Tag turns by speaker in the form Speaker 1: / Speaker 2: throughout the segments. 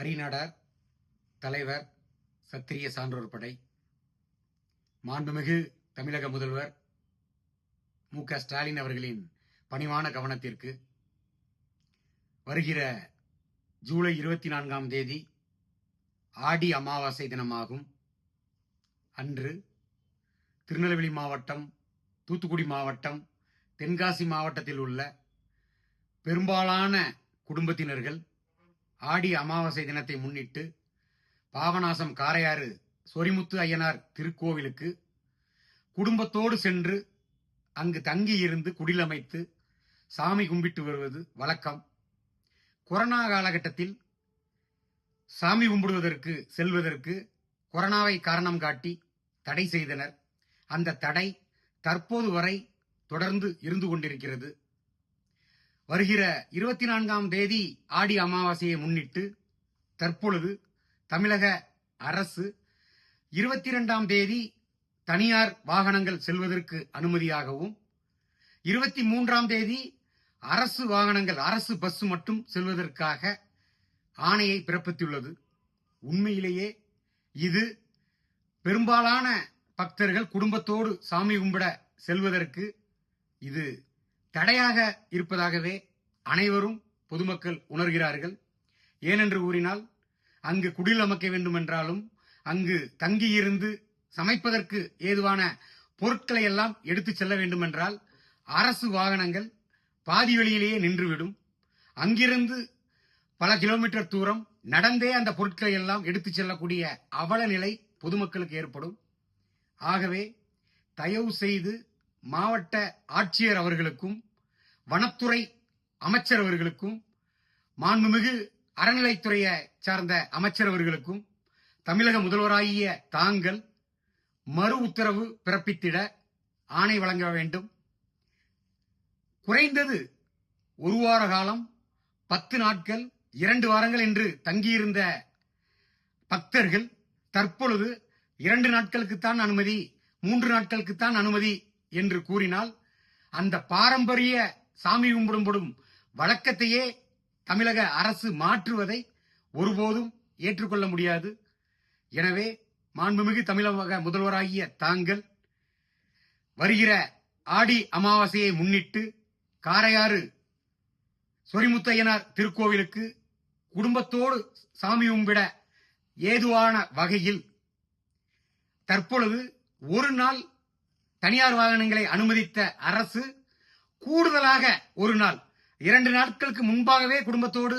Speaker 1: அரிநாடார் தலைவர் சத்திரிய சான்றோர் படை மாண்புமிகு தமிழக முதல்வர் மு. க. ஸ்டாலின் அவர்களின் பணிவான கவனத்திற்கு வருகிற ஜூலை இருபத்தி நான்காம் தேதி ஆடி அமாவாசை தினமாகும். அன்று திருநெல்வேலி மாவட்டம் தூத்துக்குடி மாவட்டம் தென்காசி மாவட்டத்தில் உள்ள பெரும்பாலான குடும்பத்தினர்கள் ஆடி அமாவாசை தினத்தை முன்னிட்டு பாபநாசம் காரையாறு சொரிமுத்து ஐயனார் திருக்கோவிலுக்கு குடும்பத்தோடு சென்று அங்கு தங்கியிருந்து குடிலமைத்து சாமி கும்பிட்டு வருவது வழக்கம். கொரோனா காலகட்டத்தில் சாமி கும்பிடுவதற்கு செல்வதற்கு கொரோனாவை காரணம் காட்டி தடை செய்தனர். அந்த தடை தற்போது வரை தொடர்ந்து இருந்து கொண்டிருக்கிறது. வருகிற இருபத்தி நான்காம் தேதி ஆடி அமாவாசையை முன்னிட்டு தற்பொழுது தமிழக அரசு இருபத்தி இரண்டாம் தேதி தனியார் வாகனங்கள் செல்வதற்கு அனுமதியாகவும் இருபத்தி மூன்றாம் தேதி அரசு வாகனங்கள் அரசு பஸ் மட்டும் செல்வதற்காக ஆணையை பிறப்பித்துள்ளது. உண்மையிலேயே இது பெரும்பாலான பக்தர்கள் குடும்பத்தோடு சாமி கும்பிட செல்வதற்கு இது தடையாக இருப்பதாகவே அனைவரும் பொதுமக்கள் உணர்கிறார்கள். ஏனென்று கூறினால் அங்கு குடில் அமைக்க வேண்டும் என்றாலும் அங்கு தங்கியிருந்து சமைப்பதற்கு ஏதுவான பொருட்களை எல்லாம் எடுத்து செல்ல வேண்டும் என்றால் அரசு வாகனங்கள் பாதி வழியிலேயே நின்றுவிடும். அங்கிருந்து பல கிலோமீட்டர் தூரம் நடந்தே அந்த பொருட்களை எல்லாம் எடுத்து செல்லக்கூடிய அவல நிலை பொதுமக்களுக்கு ஏற்படும். ஆகவே தயவு செய்து மாவட்ட ஆட்சியர் அவர்களுக்கும் வனத்துறை அமைச்சர் அவர்களுக்கும் மாண்புமிகு அறநிலைத்துறையை சார்ந்த அமைச்சர் அவர்களுக்கும் தமிழக முதல்வராகிய தாங்கள் மறு உத்தரவு பிறப்பித்திட ஆணை வழங்க வேண்டும். குறைந்தது ஒரு வார காலம் பத்து நாட்கள் இரண்டு வாரங்கள் என்று தங்கியிருந்த பக்தர்கள் தற்பொழுது இரண்டு நாட்களுக்குத்தான் அனுமதி மூன்று நாட்களுக்குத்தான் அனுமதி என்று கூறினால் அந்த பாரம்பரிய சாமி கும்பிடும்படும் வழக்கத்தையே தமிழக அரசு மாற்றுவதை ஒருபோதும் ஏற்றுக்கொள்ள முடியாது. எனவே மாண்புமிகு தமிழக முதல்வராகிய தாங்கள் வருகிற ஆடி அமாவாசையை முன்னிட்டு காரையாறு சொரிமுத்தையனார் திருக்கோவிலுக்கு குடும்பத்தோடு சாமி கும்பிட ஏதுவான வகையில் தற்பொழுது ஒரு நாள் தனியார் வாகனங்களை அனுமதித்த அரசு கூடுதலாக ஒரு நாள் இரண்டு நாட்களுக்கு முன்பாகவே குடும்பத்தோடு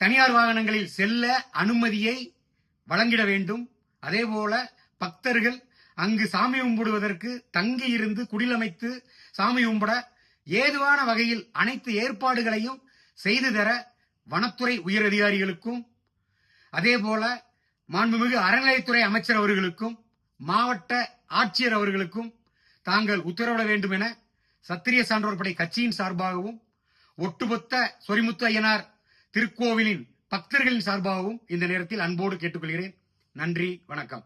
Speaker 1: தனியார் வாகனங்களில் செல்ல அனுமதியை வழங்கிட வேண்டும். அதேபோல பக்தர்கள் அங்கு சாமி கும்பிடுவதற்கு தங்கி இருந்து குடிலமைத்து சாமி கும்பிட ஏதுவான வகையில் அனைத்து ஏற்பாடுகளையும் செய்து தர வனத்துறை உயரதிகாரிகளுக்கும் அதேபோல மாண்புமிகு அறநிலையத்துறை அமைச்சர் அவர்களுக்கும் மாவட்ட ஆட்சியர் அவர்களுக்கும் தாங்கள் உத்தரவிட வேண்டும் என சத்திரிய சான்றோர் படை கட்சியின் சார்பாகவும் ஒட்டுமொத்த சொரிமுத்து ஐயனார் திருக்கோவிலின் பக்தர்களின் சார்பாகவும் இந்த நேரத்தில் அன்போடு கேட்டுக்கொள்கிறேன். நன்றி வணக்கம்.